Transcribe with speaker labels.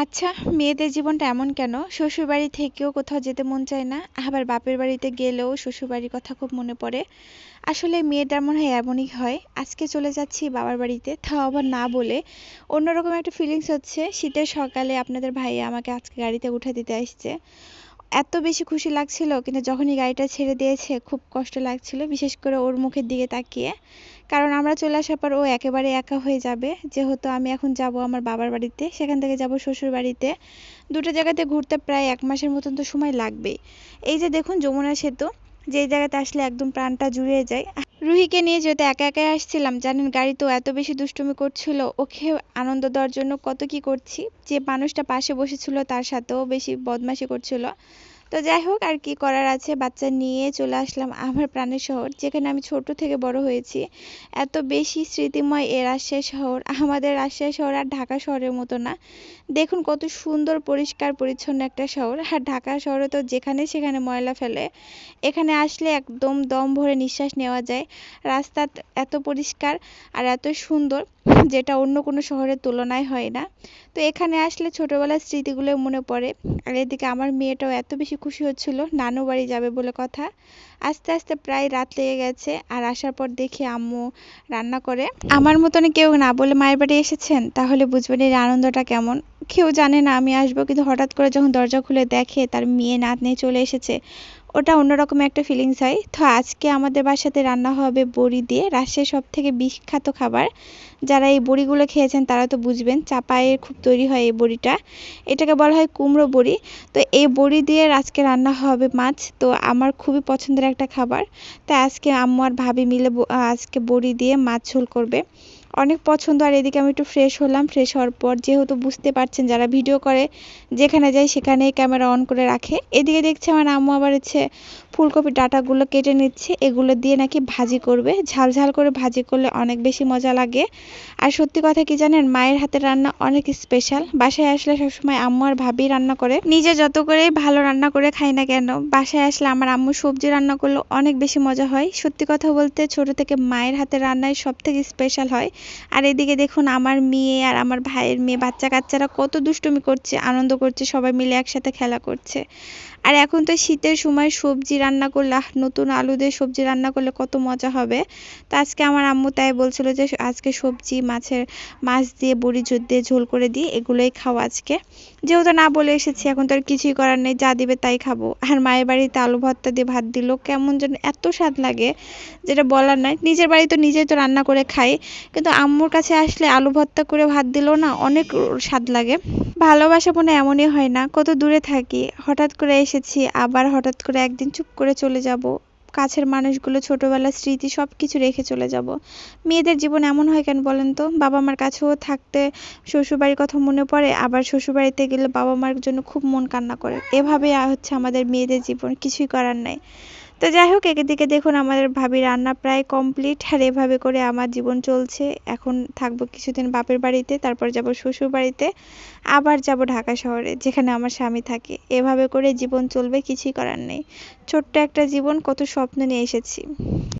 Speaker 1: আচ্ছা মেয়েদের জীবনটা এমন কেন? শ্বশুরবাড়ি থেকেও কোথাও যেতে মন চায় না, আবার বাপের বাড়িতে গেলেও শ্বশুরবাড়ির কথা খুব মনে পড়ে। আসলে মেয়েটার মনে হয় এমনই হয়, আজকে চলে যাচ্ছি বাবার বাড়িতে, তাও আবার না বলে। অন্যরকম একটা ফিলিংস হচ্ছে, শীতের সকালে আপনাদের ভাইয়া আমাকে আজকে গাড়িতে উঠে দিতে আসছে। এত বেশি খুশি লাগছিল, কিন্তু যখনই গাড়িটা ছেড়ে দিয়েছে, খুব কষ্ট লাগছিল, বিশেষ করে ওর মুখের দিকে তাকিয়ে। কারণ আমরা চলে আসার পর ও একেবারে একা হয়ে যাবে। যেহেতু আমি এখন যাব আমার বাবার বাড়িতে, সেখান থেকে যাব শ্বশুর বাড়িতে। দুটো জায়গাতে ঘুরতে প্রায় এক মাসের মতন তো সময় লাগবেই। এই যে দেখুন যমুনা সেতু যেই জায়গাতে আসলে একদম প্রাণটা জুড়িয়ে যায়। রুহিকে নিয়ে যেহেতু একা একাই আসছিলাম, জানেন, গাড়ি তো এত বেশি দুষ্টুমি করছিল ওকে আনন্দ দেওয়ার জন্য কত কি করছি? যে মানুষটা পাশে বসেছিল, তার সাথেও বেশি বদমাশি করছিল। তো যাই হোক, আর কি করার আছে? বাচ্চা নিয়ে চলে আসলাম আমার প্রাণের শহর, যেখানে আমি ছোট থেকে বড় হয়েছি। এত বেশি স্মৃতিময় এ রাজশাহী শহর, আমাদের রাজশাহী শহর আর ঢাকা শহরের মতো না। দেখুন কত সুন্দর, পরিষ্কার, পরিচ্ছন্ন একটা শহর। আর ঢাকা শহরে তো যেখানে সেখানে ময়লা ফেলে। এখানে আসলে একদম দম ভরে নিঃশ্বাস নেওয়া যায়। রাস্তা এত পরিষ্কার আর এত সুন্দর, যেটা অন্য কোনো শহরের তুলনায় হয় না। তো এখানে আসলে ছোটোবেলার স্মৃতিগুলো মনে পড়ে। আর এদিকে আমার মেয়েটাও এত বেশি খুশি হচ্ছিল, নানু বাড়ি যাবে বলে কথা। আস্তে আস্তে প্রায় রাত লেগে গেছে আর আসার পর দেখি আম্মু রান্না করে, আমার মতন কেউ না বলে মায়ের বাড়ি এসেছেন, তাহলে বুঝবেন এর আনন্দটা কেমন। কেউ জানে না, আমি আসব। কিন্তু হঠাৎ করে যখন দরজা খুলে দেখে তার মেয়ে নাতনি চলে এসেছে ওটা অন্যরকম একটা ফিলিংস হয়। তো আজকে আমাদের বাসাতে রান্না হবে বড়ি দিয়ে রাজশাহীর সব থেকে বিখ্যাত খাবার। যারা এই বড়িগুলো খেয়েছেন তারা তো বুঝবেন চাপায়ের খুব তৈরি হয় এই বড়িটা। এটাকে বলা হয় কুমড়ো বড়ি। তো এই বড়ি দিয়ে আজকে রান্না হবে মাছ। তো আমার খুবই পছন্দের একটা খাবার। তাই আজকে আম্মু আর ভাবি মিলে আজকে বড়ি দিয়ে মাছ ঝোল করবে। অনেক পছন্দ, আর এদিকে আমি একটু ফ্রেশ হলাম। ফ্রেশ হওয়ার পর যেহেতু বুঝতে পারছেন যারা ভিডিও করে, যেখানে যাই সেখানেই ক্যামেরা অন করে রাখে। এদিকে দেখছি আমার আম্মু আবার হচ্ছে ফুলকপি ডাটাগুলো কেটে নিচ্ছে। এগুলো দিয়ে নাকি ভাজি করবে। ঝাল ঝাল করে ভাজি করলে অনেক বেশি মজা লাগে। আর সত্যি কথা কি জানেন, মায়ের হাতের রান্না অনেক স্পেশাল বাসায় আসলে সবসময় আম্মু আর ভাবি রান্না করে। নিজে যত করেই ভালো রান্না করে খাই না কেন, বাসায় আসলে আমার আম্মু সবজি রান্না করলে অনেক বেশি মজা হয়। সত্যি কথা বলতে ছোট থেকে মায়ের হাতের রান্নায় সব থেকে স্পেশাল হয়। আর এদিকে দেখুন আমার মেয়ে আর আমার ভাইয়ের মেয়ে বাচ্চা কাচ্চারা কত দুষ্টুমি করছে, আনন্দ করছে, সবাই মিলে একসাথে খেলা করছে। আর এখন তো শীতের সময় সবজি রান্না করলে নতুন আলু দিয়ে সবজি রান্না করলে কত মজা হবে। তো আজকে আমার আম্মু তাই বলছিল যে, আজকে সবজি, মাছের মাছ দিয়ে, বড়ি দিয়ে, ঝোল করে দিই, এগুলোই খাও আজকে। যেহেতু না বলে এসেছি, এখন তো আর কিছুই করার নেই, যা দিবে তাই খাব। আর মায়ের বাড়িতে আলু ভর্তা দিয়ে ভাত দিল, কেমন যেন এত স্বাদ লাগে, যেটা বলার নয় নিজের বাড়ি তো নিজেই তো রান্না করে খাই, কিন্তু আম্মুর কাছে আসলে আলু ভর্তা করে ভাত দিল না, অনেক স্বাদ লাগে। ভালোবাসা মনে এমনই হয় না, কত দূরে থাকি। হঠাৎ করে এসেছি, আবার হঠাৎ করে একদিন চুপ করে চলে যাব। কাছের মানুষগুলো, ছোটবেলার স্মৃতি সব কিছু রেখে চলে যাব। মেয়েদের জীবন এমন হয় কেন বলেন তো? বাবা মার কাছেও থাকতে শ্বশুরবাড়ির কথা মনে পড়ে, আবার শ্বশুরবাড়িতে গেলে বাবা মার জন্য খুব মন কান্না করে। এভাবে হচ্ছে আমাদের মেয়েদের জীবন, কিছুই করার নাই। তো যাই হোক, এদিকে দেখুন আমাদের ভাবি রান্না প্রায় কমপ্লিট আর এভাবে করে আমার জীবন চলছে। এখন থাকব কিছুদিন বাপের বাড়িতে, তারপর যাব শ্বশুর বাড়িতে, আবার যাব ঢাকা শহরে, যেখানে আমার স্বামী থাকে। এভাবে করে জীবন চলবে, কিছুই করার নেই। ছোট্ট একটা জীবন, কত স্বপ্ন নিয়ে এসেছি।